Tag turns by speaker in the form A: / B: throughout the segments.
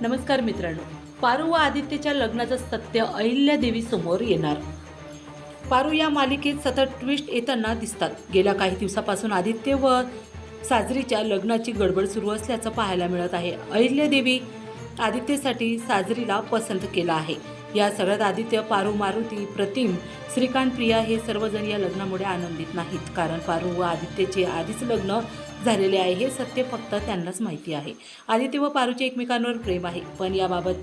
A: नमस्कार मित्रांनो पारू व आदित्यच्या लग्नाचं सत्य अहिल्या देवी समोर येणार. पारू या मालिकेत सतत ट्विस्ट येताना दिसतात. गेल्या काही दिवसापासून आदित्य व साजरीच्या लग्नाची गडबड सुरू असल्याचं पाहायला मिळत आहे. अहिल्या देवी आदित्यसाठी साजरीला पसंत केला आहे. या सगळ्यात आदित्य पारू मारुती प्रतिम श्रीकांत प्रिया हे सर्वजण या लग्नामुळे आनंदित नाहीत. कारण पारू व आदित्यचे आधीच लग्न झालेले आहे हे सत्य फक्त त्यांनाच माहिती आहे. आदित्य व पारूचे एकमेकांवर प्रेम आहे. पण याबाबत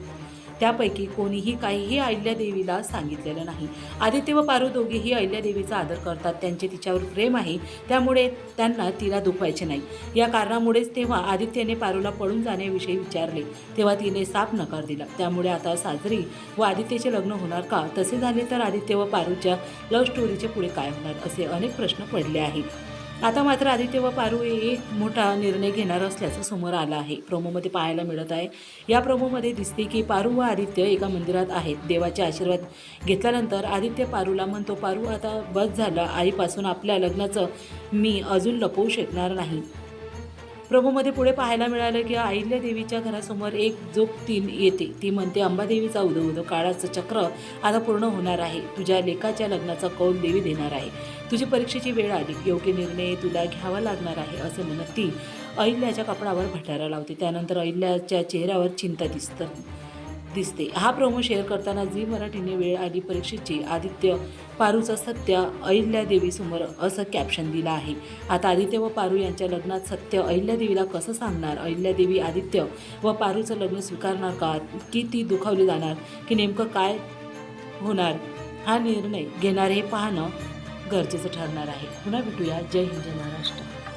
A: त्यापैकी कोणीही काहीही अहिल्यादेवीला सांगितलेलं नाही. आदित्य व पारू दोघेही अहिल्यादेवीचा आदर करतात. त्यांचे तिच्यावर प्रेम आहे. त्यामुळे त्यांना तिला दुखवायचे नाही. या कारणामुळेच तेव्हा आदित्यने पारूला पळून जाण्याविषयी विचारले. तेव्हा तिने साफ नकार दिला. त्यामुळे आता साजरी व आदित्यचे लग्न होणार का? तसे झाले तर आदित्य व पारूच्या लव्ह स्टोरीचे पुढे काय होणार? असे अनेक प्रश्न पडले आहेत. आता मात्र आदित्य व पारू हे एक मोठा निर्णय घेणार असल्याचं समोर आलं आहे. प्रोमोमध्ये पाहायला मिळत आहे. या प्रोमोमध्ये दिसते की पारू व आदित्य एका मंदिरात आहेत. देवाचे आशीर्वाद घेतल्यानंतर आदित्य पारूला म्हणतो पारू आता बस झालं. आईपासून आपल्या लग्नाचं मी अजून लपवू शकणार नाही. प्रभूमध्ये पुढे पाहायला मिळालं की अहिल्या देवीच्या घरासमोर एक जोप तीन येते. ती म्हणते अंबादेवीचा उदो उदो काळाचं चक्र आता पूर्ण होणार आहे. तुझ्या लेखाच्या लग्नाचा कौल देवी देणार आहे. तुझी परीक्षेची वेळ आली. योग्य निर्णय तुला घ्यावा लागणार आहे असे म्हणत ती अहिल्याच्या कपडावर भटारा लावते. त्यानंतर अहिल्याच्या चेहऱ्यावर चिंता दिसतं दिसते. हा प्रोमो शेअर करताना झी मराठीने वेळ आली परीक्षेची. आदित्य पारूचं सत्य अहिल्यादेवीसमोर असं कॅप्शन दिलं आहे. आता आदित्य व पारू यांच्या लग्नात सत्य अहिल्यादेवीला कसं सांगणार? अहिल्यादेवी आदित्य व पारूचं लग्न स्वीकारणार का? की ती दुखावली जाणार? की नेमकं काय होणार? हा निर्णय घेणार हे पाहणं गरजेचं ठरणार आहे. पुन्हा भेटूया. जय हिंद जय महाराष्ट्र.